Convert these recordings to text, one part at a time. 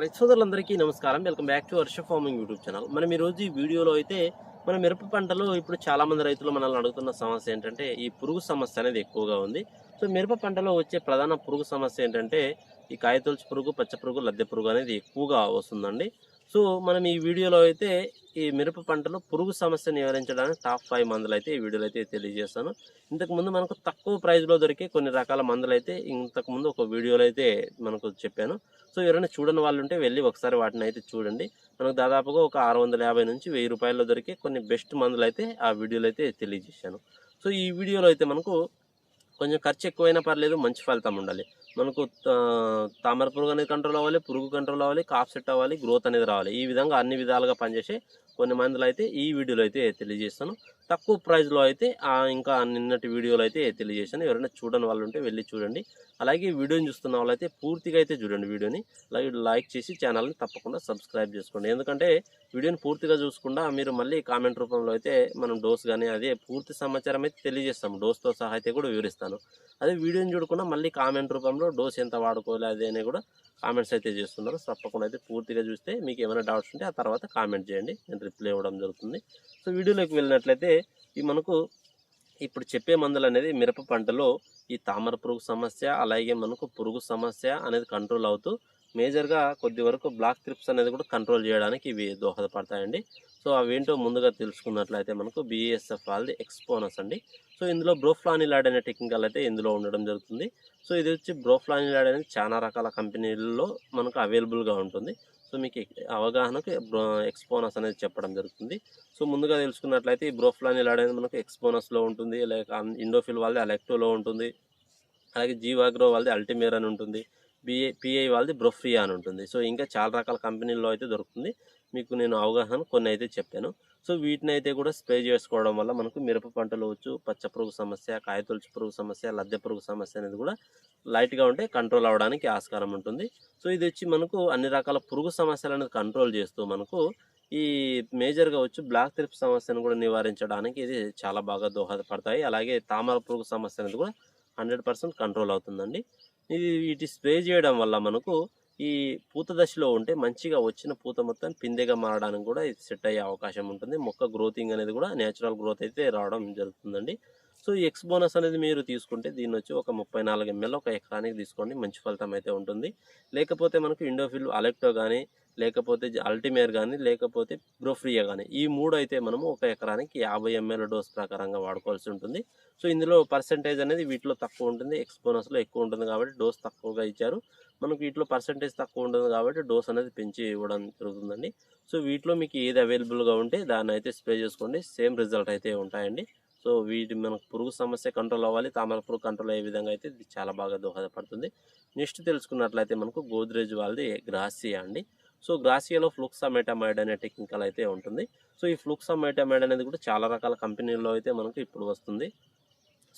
రైతు సోదరులందరికీ నమస్కారం. Welcome back to Varsha farming YouTube channel. మనం ఈరోజు ఈ వీడియోలో అయితే మన మిరప పంటలో ఇప్పుడు చాలామంది రైతులు మనల్ని అడుగుతున్న సమస్య ఏంటంటే ఈ పురుగు సమస్య అనేది ఎక్కువగా ఉంది. సో మిరప పంటలో వచ్చే ప్రధాన పురుగు సమస్య ఏంటంటే ఈ కాయతొలుచు పురుగు పచ్చ పురుగు లద్దె పురుగు అనేది ఎక్కువగా వస్తుందండి. సో మనం ఈ వీడియోలో అయితే ఈ మిరప పంటలో పురుగు సమస్య నివారించడానికి టాప్ ఫైవ్ మందులు అయితే ఈ వీడియోలో అయితే తెలియజేస్తాను. ఇంతకుముందు మనకు తక్కువ ప్రైస్లో దొరికే కొన్ని రకాల మందులు అయితే ఇంతకుముందు ఒక వీడియోలో అయితే మనకు చెప్పాను. సో ఎవరైనా చూడని వాళ్ళు ఉంటే వెళ్ళి ఒకసారి వాటిని అయితే చూడండి. మనకు దాదాపుగా ఒక ఆరు వందల యాభై నుంచి వెయ్యి రూపాయల్లో దొరికే కొన్ని బెస్ట్ మందులు అయితే ఆ వీడియోలో అయితే తెలియజేశాను. సో ఈ వీడియోలో అయితే మనకు కొంచెం ఖర్చు ఎక్కువైనా పర్లేదు మంచి ఫలితం ఉండాలి. మనకు తామర పురుగు అనేది కంట్రోల్ అవ్వాలి పురుగు కంట్రోల్ అవ్వాలి కాఫ్ సెట్ అవ్వాలి గ్రోత్ అనేది రావాలి. ఈ విధంగా అన్ని విధాలుగా పనిచేసే కొన్ని మందులు అయితే ఈ వీడియోలో అయితే తెలియజేస్తాను. తక్కువ ప్రైస్లో అయితే ఇంకా నిన్నటి వీడియోలో అయితే తెలియజేశాను. ఎవరైనా చూడని వాళ్ళు ఉంటే వెళ్ళి చూడండి. అలాగే వీడియోని చూస్తున్న వాళ్ళైతే పూర్తిగా అయితే చూడండి వీడియోని అలాగే లైక్ చేసి ఛానల్ని తప్పకుండా సబ్స్క్రైబ్ చేసుకోండి. ఎందుకంటే వీడియోని పూర్తిగా చూసుకుండా మీరు మళ్ళీ కామెంట్ రూపంలో అయితే మనం డోస్ కానీ అదే పూర్తి సమాచారం అయితే తెలియజేస్తాము. డోస్తో సహా అయితే కూడా వివరిస్తాను. అదే వీడియోని చూడకుండా మళ్ళీ కామెంట్ రూపంలో డోస్ ఎంత వాడుకోవాలి అది అని కూడా కామెంట్స్ అయితే చేస్తున్నారు. తప్పకుండా అయితే పూర్తిగా చూస్తే మీకు ఏమైనా డౌట్స్ ఉంటే ఆ తర్వాత కామెంట్ చేయండి. నేను రిప్లై ఇవ్వడం జరుగుతుంది. సో వీడియోలోకి వెళ్ళినట్లయితే ఈ మనకు ఇప్పుడు చెప్పే మందులు అనేది మిరప పంటలో ఈ తామర పురుగు సమస్య అలాగే మనకు పురుగు సమస్య అనేది కంట్రోల్ అవుతూ మేజర్గా కొద్ది వరకు బ్లాక్ త్రిప్స్ అనేది కూడా కంట్రోల్ చేయడానికి ఇవి దోహదపడతాయండి. సో అవేంటో ముందుగా తెలుసుకున్నట్లయితే మనకు బీఎస్ఎఫ్ వాళ్ళది ఎక్స్పోనస్ అండి. సో ఇందులో బ్రోఫ్లానిలాడ్ అనే టెక్నికల్ అయితే ఇందులో ఉండడం జరుగుతుంది. సో ఇది వచ్చి బ్రోఫ్లానిలాడ్ అనేది చాలా రకాల కంపెనీల్లో మనకు అవైలబుల్గా ఉంటుంది. సో మీకు అవగాహనకు బ్రో ఎక్స్పోనస్ అనేది చెప్పడం జరుగుతుంది. సో ముందుగా తెలుసుకున్నట్లయితే ఈ బ్రోఫ్లానిలాడ్ అనేది మనకు ఎక్స్పోనస్లో ఉంటుంది. లేక ఇండోఫిల్ వాళ్ళది అలెక్టోలో ఉంటుంది. అలాగే జీవాగ్రో వాళ్ళది అల్టిమేర్ అని ఉంటుంది. బిఏ పిఐ వాళ్ళది బ్రొఫ్రియా అని ఉంటుంది. సో ఇంకా చాలా రకాల కంపెనీల్లో అయితే దొరుకుతుంది. మీకు నేను అవగాహన కొన్ని అయితే చెప్పాను. సో వీటిని అయితే కూడా స్ప్రే చేసుకోవడం వల్ల మనకు మిరప పంటలు వచ్చు పచ్చ పురుగు సమస్య కాయతొలుచు పురుగు సమస్య లద్దె పురుగు సమస్య అనేది కూడా లైట్గా ఉంటే కంట్రోల్ అవ్వడానికి ఆస్కారం ఉంటుంది. సో ఇది వచ్చి మనకు అన్ని రకాల పురుగు సమస్యలు అనేది కంట్రోల్ చేస్తూ మనకు ఈ మేజర్గా వచ్చి బ్లాక్ త్రిప్ సమస్యను కూడా నివారించడానికి ఇది చాలా బాగా దోహదపడతాయి. అలాగే తామర పురుగు సమస్య అనేది కూడా హండ్రెడ్ పర్సెంట్ కంట్రోల్ అవుతుందండి. ఇది వీటి స్ప్రే చేయడం వల్ల మనకు ఈ పూత దశలో ఉంటే మంచిగా వచ్చిన పూత మొత్తం పిందెగా మారడానికి కూడా ఇది సెట్ అయ్యే అవకాశం ఉంటుంది. మొక్క గ్రోతింగ్ అనేది కూడా నేచురల్ గ్రోత్ అయితే రావడం జరుగుతుందండి. సో ఈ ఎక్స్ బోనస్ అనేది మీరు తీసుకుంటే దీన్ని వచ్చి ఒక ముప్పై నాలుగు ఎంఎల్ ఒక ఎకరానికి తీసుకోండి. మంచి ఫలితం అయితే ఉంటుంది. లేకపోతే మనకు ఇండోఫిల్ అలెక్టో కానీ లేకపోతే అల్టిమేర్ కానీ లేకపోతే బ్రోఫ్రియా కానీ ఈ మూడు అయితే మనము ఒక ఎకరానికి యాభై ఎంఎల్ డోస్ ప్రకారంగా వాడుకోవాల్సి ఉంటుంది. సో ఇందులో పర్సంటేజ్ అనేది వీటిలో తక్కువ ఉంటుంది. ఎక్స్పోనస్లో ఎక్కువ ఉంటుంది కాబట్టి డోస్ తక్కువగా ఇచ్చారు. మనకు వీటిలో పర్సంటేజ్ తక్కువ ఉంటుంది కాబట్టి డోస్ అనేది పెంచి ఇవ్వడం జరుగుతుందండి. సో వీటిలో మీకు ఏది అవైలబుల్గా ఉంటే దాన్ని అయితే స్ప్రే చేసుకోండి. సేమ్ రిజల్ట్ అయితే ఉంటాయండి. సో వీటి మనకు పురుగు సమస్య కంట్రోల్ అవ్వాలి. తామర పురుగు కంట్రోల్ అయ్యే విధంగా అయితే ఇది చాలా బాగా దోహదపడుతుంది. నెక్స్ట్ తెలుసుకున్నట్లయితే మనకు గోద్రేజ్ వాళ్ళది గ్రాసియా అండి. సో గ్రాసియాలో ఫ్లూక్సామెటామైడ్ అనే టెక్నికల్ అయితే ఉంటుంది. సో ఈ ఫ్లూక్సామెటామైడ్ అనేది కూడా చాలా రకాల కంపెనీల్లో అయితే మనకు ఇప్పుడు వస్తుంది.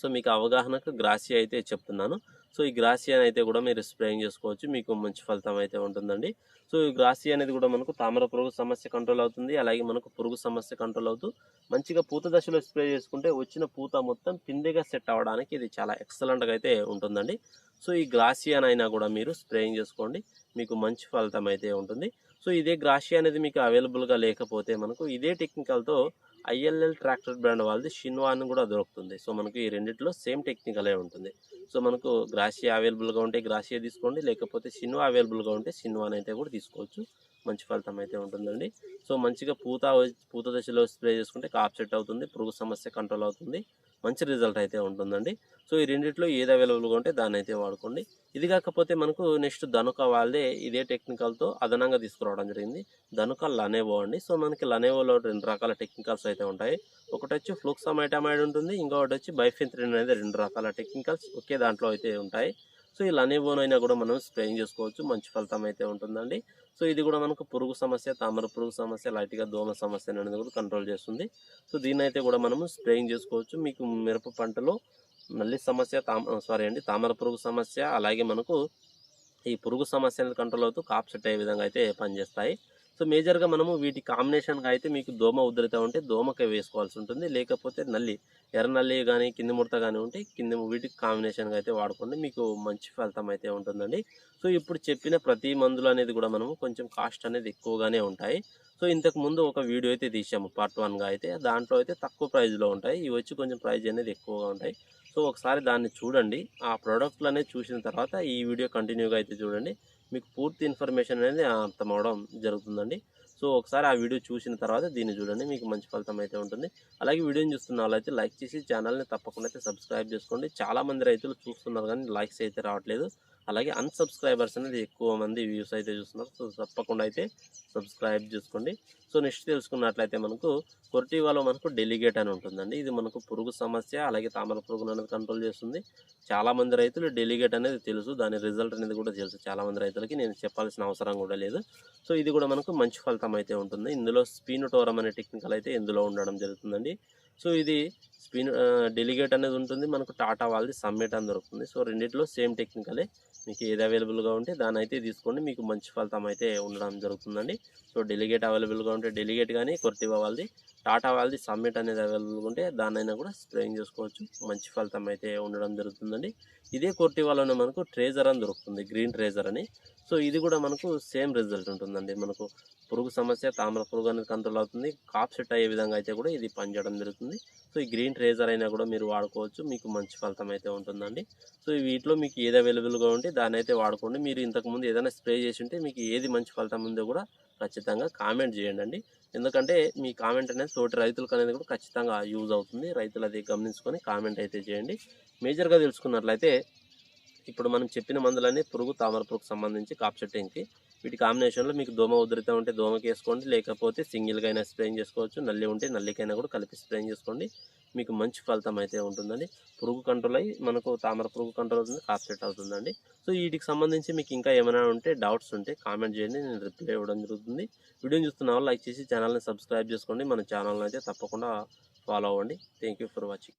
సో మీకు అవగాహనకు గ్రాసియా అయితే చెప్తున్నాను. సో ఈ గ్రాసియా అయితే కూడా మీరు స్ప్రేయింగ్ చేసుకోవచ్చు. మీకు మంచి ఫలితం అయితే ఉంటుందండి. సో ఈ గ్రాసియా అనేది కూడా మనకు తామర పురుగు సమస్య కంట్రోల్ అవుతుంది. అలాగే మనకు పురుగు సమస్య కంట్రోల్ అవుతూ మంచిగా పూత దశలో స్ప్రే చేసుకుంటే వచ్చిన పూత మొత్తం పిందెగా సెట్ అవ్వడానికి ఇది చాలా ఎక్సలెంట్గా అయితే ఉంటుందండి. సో ఈ గ్రాసియానైనా కూడా మీరు స్ప్రేయింగ్ చేసుకోండి. మీకు మంచి ఫలితం అయితే ఉంటుంది. సో ఇదే గ్రాసియా అనేది మీకు అవైలబుల్గా లేకపోతే మనకు ఇదే టెక్నికల్తో ఐఎల్ఎల్ ట్రాక్టర్ బ్రాండ్ వాళ్ళది. షిన్వా అని కూడా దొరుకుతుంది. సో మనకు ఈ రెండిట్లో సేమ్ టెక్నికలే ఉంటుంది. సో మనకు గ్రాసియా అవైలబుల్గా ఉంటే గ్రాసియా తీసుకోండి. లేకపోతే షిన్వా అవైలబుల్గా ఉంటే షిన్వాన్ అయితే కూడా తీసుకోవచ్చు. మంచి ఫలితం అయితే ఉంటుందండి. సో మంచిగా పూత పూత దశలో స్ప్రే చేసుకుంటే కాప్ సెట్ అవుతుంది. పురుగు సమస్య కంట్రోల్ అవుతుంది. మంచి రిజల్ట్ అయితే ఉంటుందండి. సో ఈ రెండిట్లో ఏది అవైలబుల్గా ఉంటే దాన్ని అయితే వాడుకోండి. ఇది కాకపోతే మనకు నెక్స్ట్ ధనుక వాళ్ళదే ఇదే టెక్నికల్తో అదనంగా తీసుకురావడం జరిగింది. ధనుక లనేవో అండి. సో మనకి లనేవోలో రెండు రకాల టెక్నికల్స్ అయితే ఉంటాయి. ఒకటి వచ్చి ఫ్లూక్సమైటమైడ్ ఉంటుంది. ఇంకొకటి వచ్చి బైఫెంత్రిన్ అనేది రెండు రకాల టెక్నికల్స్ ఒకే దాంట్లో అయితే ఉంటాయి. సో ఈ అయినా కూడా మనం స్ప్రేయింగ్ చేసుకోవచ్చు మంచి ఫలితం అయితే ఉంటుందండి. సో ఇది కూడా మనకు పురుగు సమస్య తామర పురుగు సమస్య లైట్గా దోమ సమస్య అనేది కూడా కంట్రోల్ చేస్తుంది. సో దీన్ని అయితే కూడా మనము స్ప్రేయింగ్ చేసుకోవచ్చు. మీకు మిరప పంటలో నల్లి సమస్య తామ సారీ అండి తామర పురుగు సమస్య అలాగే మనకు ఈ పురుగు సమస్య అనేది కంట్రోల్ అవుతూ కాప్ సెట్ అయ్యే విధంగా అయితే పనిచేస్తాయి. సో మేజర్గా మనము వీటి కాంబినేషన్గా అయితే మీకు దోమ ఉధృత ఉంటే దోమకే వేసుకోవాల్సి ఉంటుంది. లేకపోతే నల్లి ఎర్ర నల్లి కానీ కింది ముడత కానీ ఉంటే కింది వీటికి కాంబినేషన్గా అయితే వాడుకోండి మీకు మంచి ఫలితం అయితే ఉంటుందండి. సో ఇప్పుడు చెప్పిన ప్రతి మందులు అనేది కూడా మనము కొంచెం కాస్ట్ అనేది ఎక్కువగానే ఉంటాయి. సో ఇంతకు ముందు ఒక వీడియో అయితే తీసాము పార్ట్ వన్గా అయితే. దాంట్లో అయితే తక్కువ ప్రైజ్లో ఉంటాయి. ఇవి వచ్చి కొంచెం ప్రైజ్ అనేది ఎక్కువగా ఉంటాయి. సో ఒకసారి దాన్ని చూడండి. ఆ ప్రోడక్ట్లు అనేది చూసిన తర్వాత ఈ వీడియో కంటిన్యూగా అయితే చూడండి. మీకు పూర్తి ఇన్ఫర్మేషన్ అనేది అర్థం అవడం జరుగుతుందండి. సో ఒకసారి ఆ వీడియో చూసిన తర్వాత దీన్ని చూడండి. మీకు మంచి ఫలితం అయితే ఉంటుంది. అలాగే వీడియోని చూస్తున్న వాళ్ళైతే లైక్ చేసి ఛానల్ని తప్పకుండా అయితే సబ్స్క్రైబ్ చేసుకోండి. చాలామంది రైతులు చూస్తున్నారు కానీ లైక్స్ అయితే రావట్లేదు. అలాగే అన్సబ్స్క్రైబర్స్ అనేది ఎక్కువ మంది వ్యూస్ అయితే చూస్తున్నారు. సో తప్పకుండా అయితే సబ్స్క్రైబ్ చేసుకోండి. సో నెక్స్ట్ తెలుసుకున్నట్లయితే మనకు కొర్టివాలో మనకు డెలిగేట్ అని ఉంటుందండి. ఇది మనకు పురుగు సమస్య అలాగే తామర పురుగును అనేది కంట్రోల్ చేస్తుంది. చాలామంది రైతులు డెలిగేట్ అనేది తెలుసు. దాని రిజల్ట్ అనేది కూడా తెలుసు. చాలామంది రైతులకి నేను చెప్పాల్సిన అవసరం కూడా లేదు. సో ఇది కూడా మనకు మంచి ఫలితం అయితే ఉంటుంది. ఇందులో స్పీనోటోరం అనే టెక్నికల్ అయితే ఇందులో ఉండడం జరుగుతుందండి. సో ఇది స్పిన్ డెలిగేట్ అనేది ఉంటుంది. మనకు టాటా వాళ్ళది సమ్మిట్ అని దొరుకుతుంది. సో రెండిట్లో సేమ్ టెక్నికలే మీకు ఏది అవైలబుల్గా ఉంటే దాని అయితే తీసుకోండి. మీకు మంచి ఫలితం అయితే ఉండడం జరుగుతుందండి. సో డెలిగేట్ అవైలబుల్గా ఉంటే డెలిగేట్ కానీ కొర్తివా వాళ్ళది టాటా వాళ్ళది సమ్మిట్ అనేది అవైలబుల్గా ఉంటే దాన్నైనా కూడా స్ప్రేయింగ్ చేసుకోవచ్చు. మంచి ఫలితం అయితే ఉండడం జరుగుతుందండి. ఇదే కొర్తివాలోనే మనకు ట్రేజర్ అని దొరుకుతుంది గ్రీన్ ట్రేజర్ అని. సో ఇది కూడా మనకు సేమ్ రిజల్ట్ ఉంటుందండి. మనకు పురుగు సమస్య తామర పురుగు అనేది కంట్రోల్ అవుతుంది. కాప్ సెట్ అయ్యే విధంగా అయితే కూడా ఇది పనిచేయడం జరుగుతుంది. సో ఈ గ్రీన్ ట్రేజర్ అయినా కూడా మీరు వాడుకోవచ్చు. మీకు మంచి ఫలితం అయితే ఉంటుందండి. సో వీటిలో మీకు ఏది అవైలబుల్గా ఉంటే దాన్ని అయితే వాడుకోండి. మీరు ఇంతకుముందు ఏదైనా స్ప్రే చేసి ఉంటే మీకు ఏది మంచి ఫలితం ఉందో కూడా ఖచ్చితంగా కామెంట్ చేయండి అండి. ఎందుకంటే మీ కామెంట్ అనేది తోటి రైతులకు అనేది కూడా ఖచ్చితంగా యూజ్ అవుతుంది. రైతులు అది గమనించుకొని కామెంట్ అయితే చేయండి. మేజర్గా తెలుసుకున్నట్లయితే ఇప్పుడు మనం చెప్పిన మందులన్నీ పురుగు తామర పురుగు సంబంధించి కాప్ సెట్టింగ్కి వీటి కాంబినేషన్లో మీకు దోమ ఉధృతం ఉంటే దోమకి వేసుకోండి లేకపోతే సింగిల్గా అయినా స్ప్రేయింగ్ చేసుకోవచ్చు. నల్లి ఉంటే నల్లికైనా కూడా కలిపి స్ప్రేయింగ్ చేసుకోండి. మీకు మంచి ఫలితం అయితే ఉంటుందండి. పురుగు కంట్రోల్ అయ్యి మనకు తామర పురుగు కంట్రోల్ అవుతుంది కాప్ సెట్ అవుతుందండి. సో వీటికి సంబంధించి మీకు ఇంకా ఏమైనా ఉంటే డౌట్స్ ఉంటే కామెంట్ చేయండి నేను రిప్లై ఇవ్వడం జరుగుతుంది. వీడియోని చూస్తున్న వాళ్ళు లైక్ చేసి ఛానల్ని సబ్స్క్రైబ్ చేసుకోండి. మన ఛానల్ని అయితే తప్పకుండా ఫాలో అవ్వండి. Thank you for watching.